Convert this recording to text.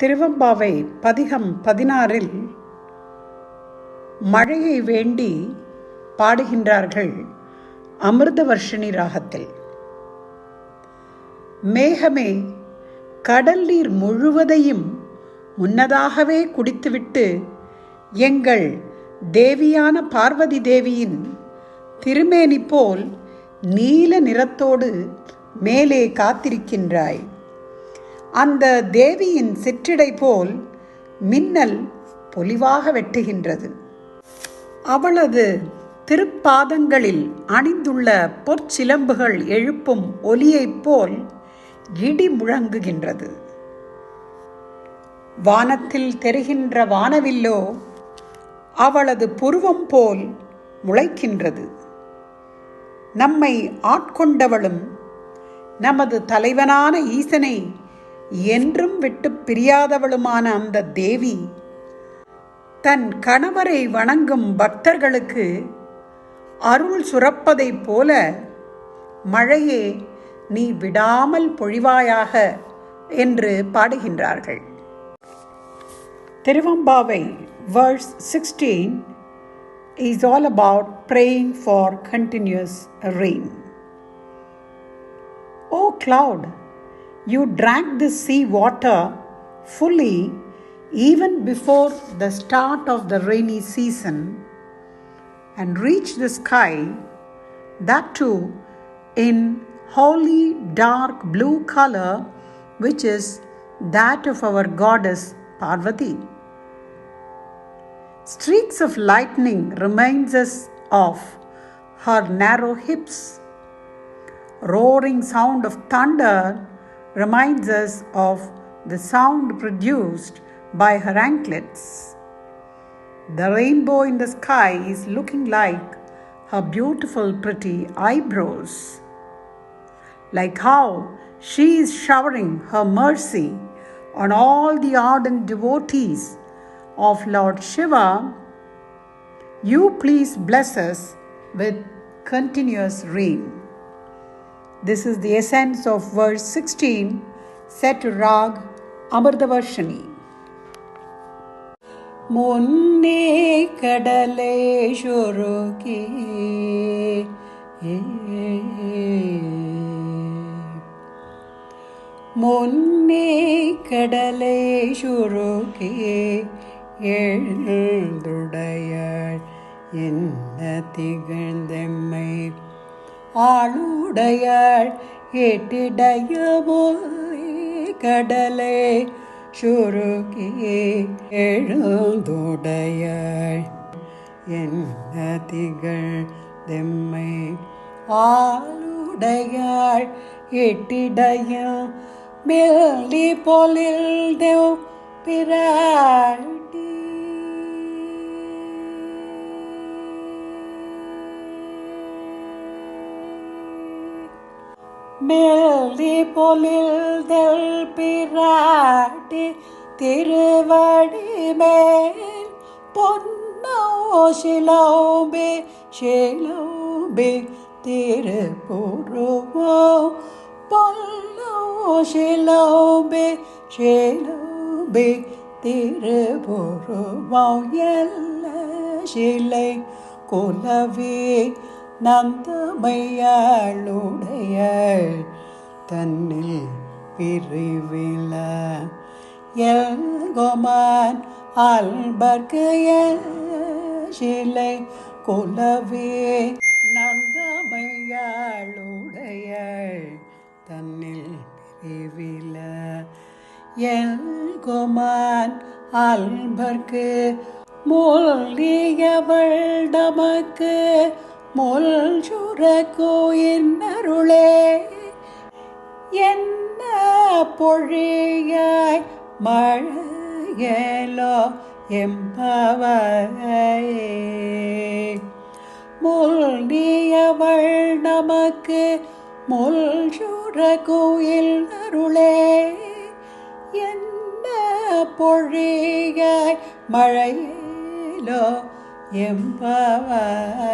திருவம்பாவை பதிகம் பதினாறில் மழையை வேண்டி பாடுகின்றார்கள் அமிர்தவர்ஷினி ராகத்தில். மேகமே கடல் நீர் முழுவதையும் முன்னதாகவே குடித்துவிட்டு எங்கள் தேவியான பார்வதி தேவியின் திருமேனி போல் நீல நிறத்தோடு மேலே காத்திருக்கின்றாய். அந்த தேவியின் சிற்றிடை போல் மின்னல் பொலிவாக வெட்டுகின்றது. அவளது திருப்பாதங்களில் அணிந்துள்ள பொற்சிலம்புகள் எழுப்பும் ஒலியைப் போல் இடி முழங்குகின்றது. வானத்தில் தெரிகின்ற வானவில்லோ அவளது புருவம் போல் முளைக்கின்றது. நம்மை ஆட்கொண்டவளும் நமது தலைவனான ஈசனை என்றும் விட்டு பிரியாதவளுமான அந்த தேவி தன் கணவரை வணங்கும் பக்தர்களுக்கு அருள் சுரப்பதைப் போல மழையே நீ விடாமல் பொழிவாயாக என்று பாடுகின்றார்கள். Thiruvempavai verse sixteen is all about praying for continuous rain O cloud you drank the sea water fully even before the start of the rainy season and reached the sky, that too in holy dark blue color, which is that of our goddess Parvati. Streaks of lightning reminds us of her narrow hips. Roaring sound of thunder reminds us of the sound produced by her anklets. The rainbow in the sky is looking like her beautiful pretty eyebrows. Like how she is showering her mercy on all the ardent devotees of Lord Shiva, you please bless us with continuous rain. This is the essence of verse 16 set to Rag Amardavarshani. முன்னே கடலே சுருக்கி முன்னே கடலை சுருக்கி எழுந்துடையாள் என்ன திகழ்ந்தெம்மை ஆளுடையாள் எட்டிடைய கடலே சுருக்கி எழுந்துடையாள். என்ன திகழ்ந்தெம்மை? ஆளுடையாள் எட்டிடைய மேலி போலில் தேவ் பிராட்டி மெல்லி பொலில் தெல் பிராட்டி திருவடி மேல் பொன்னோ சிலோபி சிலோபி திருப்புருவோ பொல்லோ சிலோபி சிலோபி திருப்புருவோ. எல்ல சிலை குலவே நந்தமையாளுடைய தன்னில் பிரிவில எல்கொமான் அல்பர்கிலை குலவே. நந்தமையாளுடைய தன்னில் பிரிவில எல்கொமான் அல்பர்க்கு மூலியவள் நமக்கு முல் சுரக்கோ என்னருளே என்ன பொழியாய் மழையலோ எம்பவையே முல்டியவள் நமக்கு முல் சுரகோயில் அருளே என்ன பொழியாய் மழையிலோ எம்பவாய்